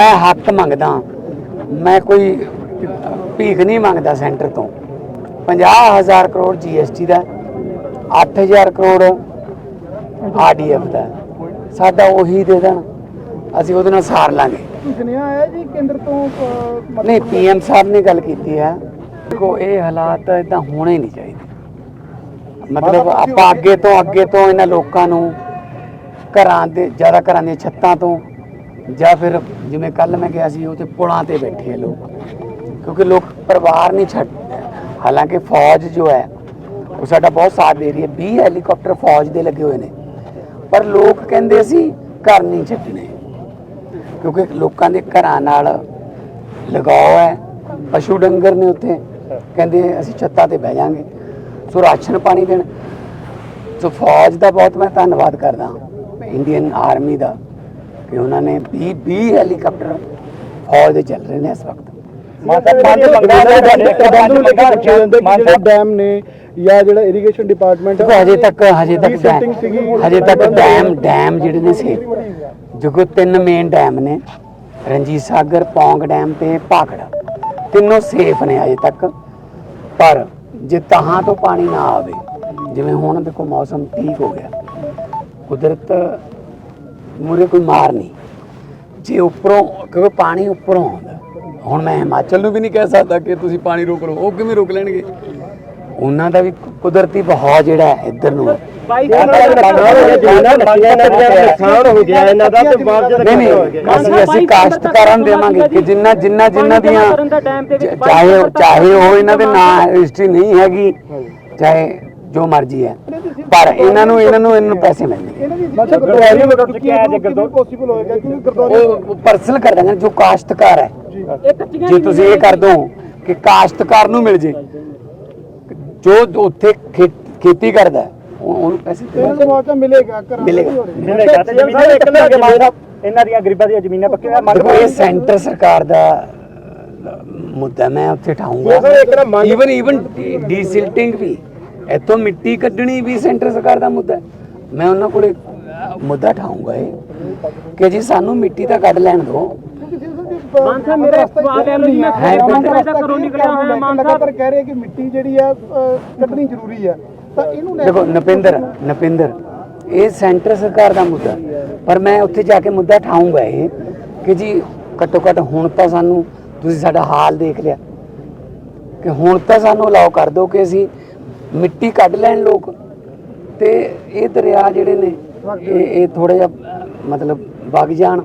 ਮੈਂ ਹੱਕ ਮੰਗਦਾ ਮੈਂ ਕੋਈ ਭੀਖ ਨਹੀਂ ਮੰਗਦਾ ਸੈਂਟਰ ਤੋਂ। 50000 ਕਰੋੜ ਜੀਐਸਟੀ ਦਾ 8000 ਕਰੋੜ ਆਰਡੀਐਫ ਦਾ ਸਾਡਾ ਉਹੀ ਦੇ ਦੇਣ। ਅਸੀਂ ਉਹਦੇ ਨਾਲ ਸਾਰ ਲਾਂਗੇ। ਸੁਨੇਹਾ ਆਇਆ ਜੀ ਕੇਂਦਰ ਤੋਂ ਨਹੀਂ ਪੀਐਮ ਸਾਹਿਬ ਨੇ ਗੱਲ ਕੀਤੀ ਹੈ। ਦੇਖੋ ਇਹ ਹਾਲਾਤ ਇਦਾਂ ਹੋਣੇ ਨਹੀਂ ਚਾਹੀਦੇ। ਮਤਲਬ ਆਪਾਂ ਅੱਗੇ ਤੋਂ ਅੱਗੇ ਤੋਂ ਇਹਨਾਂ ਲੋਕਾਂ ਨੂੰ ਘਰਾਂ ਦੇ ਜ਼ਿਆਦਾ ਘਰਾਂ ਦੀਆਂ ਛੱਤਾਂ ਤੋਂ ਜਾਂ ਫਿਰ ਜਿਵੇਂ ਕੱਲ ਮੈਂ ਗਿਆ ਸੀ ਉਹ ਤੇ ਪੁਲਾਂ ਤੇ ਬੈਠੇ ਆ ਲੋਕ। ਕਿਉਂਕਿ ਲੋਕ ਪਰਿਵਾਰ ਨਹੀਂ ਛੱਡ ਹਾਲਾਂਕਿ ਫੌਜ ਜੋ ਹੈ, ਉਹ ਸਾਡਾ ਬਹੁਤ ਸਾਥ ਦੇ ਰਹੀ ਹੈ। 20 ਹੈਲੀਕਾਪਟਰ ਫੌਜ ਦੇ ਲੱਗੇ ਹੋਏ ਨੇ। ਪਰ ਲੋਕ ਕਹਿੰਦੇ ਸੀ, ਘਰ ਨਹੀਂ ਛੱਡਣੇ। ਕਿਉਂਕਿ ਲੋਕਾਂ ਦੇ ਘਰਾਂ ਨਾਲ ਲਗਾਓ ਹੈ। ਪਸ਼ੂ ਡੰਗਰ ਨੇ ਉੱਥੇ। ਕਹਿੰਦੇ ਅਸੀਂ ਛੱਤਾਂ ਤੇ ਬਹਿ ਜਾਾਂਗੇ ਸੋ ਰਾਸ਼ਨ ਪਾਣੀ ਦੇਣ। ਸੋ ਫੌਜ ਦਾ ਬਹੁਤ ਮੈਂ ਧੰਨਵਾਦ ਕਰਦਾ। ਇੰਡੀਅਨ ਆਰਮੀ ਦਾ। ਕਿ ਉਹਨਾਂ ਨੇ 20 20 ਹੈਲੀਕਾਪਟਰ ਫੌਜ ਦੇ ਚੱਲ ਰਹੇ ਨੇ ਇਸ ਵਕਤ ਜਿਹੜੇ ਡੈਮ ਨੇ ਜਾਂ ਜਿਹੜਾ ਇਰੀਗੇਸ਼ਨ ਡਿਪਾਰਟਮੈਂਟ ਦੇਖੋ ਹਜੇ ਤੱਕ ਹਜੇ ਤੱਕ ਹਜੇ ਤੱਕ ਡੈਮ ਡੈਮ ਜਿਹੜੇ ਨੇ ਸੇ ਜੋ ਤਿੰਨ ਮੇਨ ਡੈਮ ਨੇ ਰਣਜੀਤ ਸਾਗਰ ਪੌਂਗ ਡੈਮ ਤੇ ਭਾਖੜਾ ਤਿੰਨੋਂ ਸੇਫ ਨੇ ਹਜੇ ਤੱਕ ਪਰ ਜੇ ਤਹਾਂ ਤੋਂ ਪਾਣੀ ਨਾ ਆਵੇ ਜਿਵੇਂ ਹੁਣ ਦੇਖੋ ਮੌਸਮ ਠੀਕ ਹੋ ਗਿਆ ਕੁਦਰਤ ਮੂਰੇ ਕੋਈ ਮਾਰ ਨਹੀਂ ਜੇ ਉੱਪਰੋਂ ਕਿਉਂਕਿ ਪਾਣੀ ਉੱਪਰੋਂ ਆਉਂਦਾ ਹੁਣ ਮੈਂ ਹਿਮਾਚਲ ਨੂੰ ਵੀ ਨਹੀਂ ਕਹਿ ਸਕਦਾ ਕਿ ਤੁਸੀਂ ਪਾਣੀ ਰੋਕ ਲਓ ਉਹ ਕਿਵੇਂ ਰੋਕ ਲੈਣਗੇ ਉਹਨਾਂ ਦਾ ਵੀ ਕੁਦਰਤੀ ਬਹਾਅ ਜਿਹੜਾ ਹੈ ਇੱਧਰ ਨੂੰ ਹੈ। ਨੁਕਸਾਨ ਹੋ ਗਿਆ ਇਹਨਾਂ ਦਾ ਤੇ ਮੁਆਵਜ਼ਾ ਨਹੀਂ ਨਹੀਂ ਅਸੀਂ ਅਸੀਂ ਕਾਸ਼ਤਕਾਰਾਂ ਨੂੰ ਦੇਵਾਂਗੇ ਕਿ ਜਿੰਨਾ ਜਿੰਨਾ ਜਿੰਨਾ ਦੀਆਂ ਚ- ਚਾਹੇ ਚਾਹੇ ਉਹ ਇਹਨਾਂ ਦੇ ਨਾਂ ਰਜਿਸਟਰੀ ਨਹੀਂ ਹੈਗੀ ਚਾਹੇ ਜੋ ਮਰਜ਼ੀ ਹੈ। ਪਰ ਇਹਨਾਂ ਨੂੰ ਇਹਨਾਂ ਨੂੰ ਇਹਨਾਂ ਨੂੰ ਪੈਸੇ ਮਿਲਣਗੇ ਇਹਨਾਂ ਦੀ ਮਤਲਬ ਗੁਰਦੁਆਰੇ ਨੂੰ ਮਤਲਬ ਕਿਹਾ ਜੇ ਗੁਰਦੁਆਰੇ- ਪੋਸੀਬਲ ਹੋਏਗਾ ਕਿਉਂਕਿ ਗੁਰਦੁਆਰੇ ਉਹ ਪਰਸਨਲ ਕਰ ਦਾਂਗੇ ਜੋ ਕਾਸ਼ਤਕਾਰ ਹੈ। ਜੇ। ਤੁਸੀਂ ਇਹ ਕਰ ਦੋ ਕਿ ਕਾਸ਼ਤਕਾਰ ਨੂੰ ਮਿਲ ਜੇ। ਜੋ ਉੱਥੇ ਖੇਤੀ ਕਰਦਾ ਹੈ, ਉਹ- ਉਹਨੂੰ ਪੈਸੇ ਮਿਲੇਗਾ ਮਿਲੇਗਾ। ਜ਼ਮੀਨਾਂ ਇੱਕ ਨਾ ਜਮਾਨ ਸਾਹਿਬ ਇਹਨਾਂ ਦੀਆਂ ਗਰੀਬਾਂ ਦੀਆਂ ਜ਼ਮੀਨਾਂ ਪੱਕੀਆਂ ਮੰਗ ਦੇਖੋ ਇਹ ਸੈਂਟਰ ਸਰਕਾਰ ਦਾ ਅਹ, ਮੁੱਦਾ ਮੈਂ ਉੱਥੇ ਈਵਨ ਈਵਨ ਡੀਸਿਲਟਿੰਗ ਵੀ। ਇੱਥੋਂ ਮਿੱਟੀ ਕੱਢਣੀ ਵੀ ਸੈਂਟਰ ਸਰਕਾਰ ਦਾ ਮੁੱਦਾ ਹੈ। ਮੈਂ ਉਹਨਾਂ ਕੋਲੇ ਮੁੱਦਾ ਠਾਉਂਗਾ ਇਹ ਕਿ ਜੀ ਸਾਨੂੰ ਮਿੱਟੀ ਤਾਂ ਕੱਢ ਲੈਣ ਦਿਓ। ਮਾਨ ਸਾਹਿਬ ਮੇਰਾ ਸਵਾਲ ਹੈ ਮੈਂ ਹੈ ਤੱਕ ਘਰੋਂ ਨਿਕਲਿਆ ਹੋਇਆ ਮਾਨ ਸਾਹਿਬ ਲਗਾਤਾਰ ਕਹਿ ਰਹੇ ਕਿ ਮਿੱਟੀ ਜਿਹੜੀ ਆ ਕੱਢਣੀ ਜ਼ਰੂਰੀ ਆ। ਤਾਂ ਇਹਨੂੰ ਦੇਖੋ ਨਪਿੰਦਰ ਨਪਿੰਦਰ ਇਹ ਸੈਂਟਰ ਸਰਕਾਰ ਦਾ ਮੁੱਦਾ। ਪਰ ਮੈਂ ਉੱਥੇ ਜਾ ਕੇ ਮੁੱਦਾ ਠਾਉਂਗਾ ਇਹ ਕਿ ਜੀ ਘੱਟੋ ਘੱਟ ਹੁਣ ਤਾਂ ਸਾਨੂੰ ਤੁਸੀਂ ਸਾਡਾ ਹਾਲ ਦੇਖ ਲਿਆ। ਕਿ ਹੁਣ ਤਾਂ ਸਾਨੂੰ ਅਲਾਉ ਕਰ ਦਿਓ ਕਿ ਅਸੀਂ ਮਿੱਟੀ ਕੱਢ ਲੈਣ ਲੋਕ। ਤੇ ਇਹ ਦਰਿਆ ਜਿਹੜੇ ਨੇ, ਇਹ ਇਹ ਥੋੜਾ ਜਿਹਾ ਮਤਲਬ ਵਗ ਜਾਣ।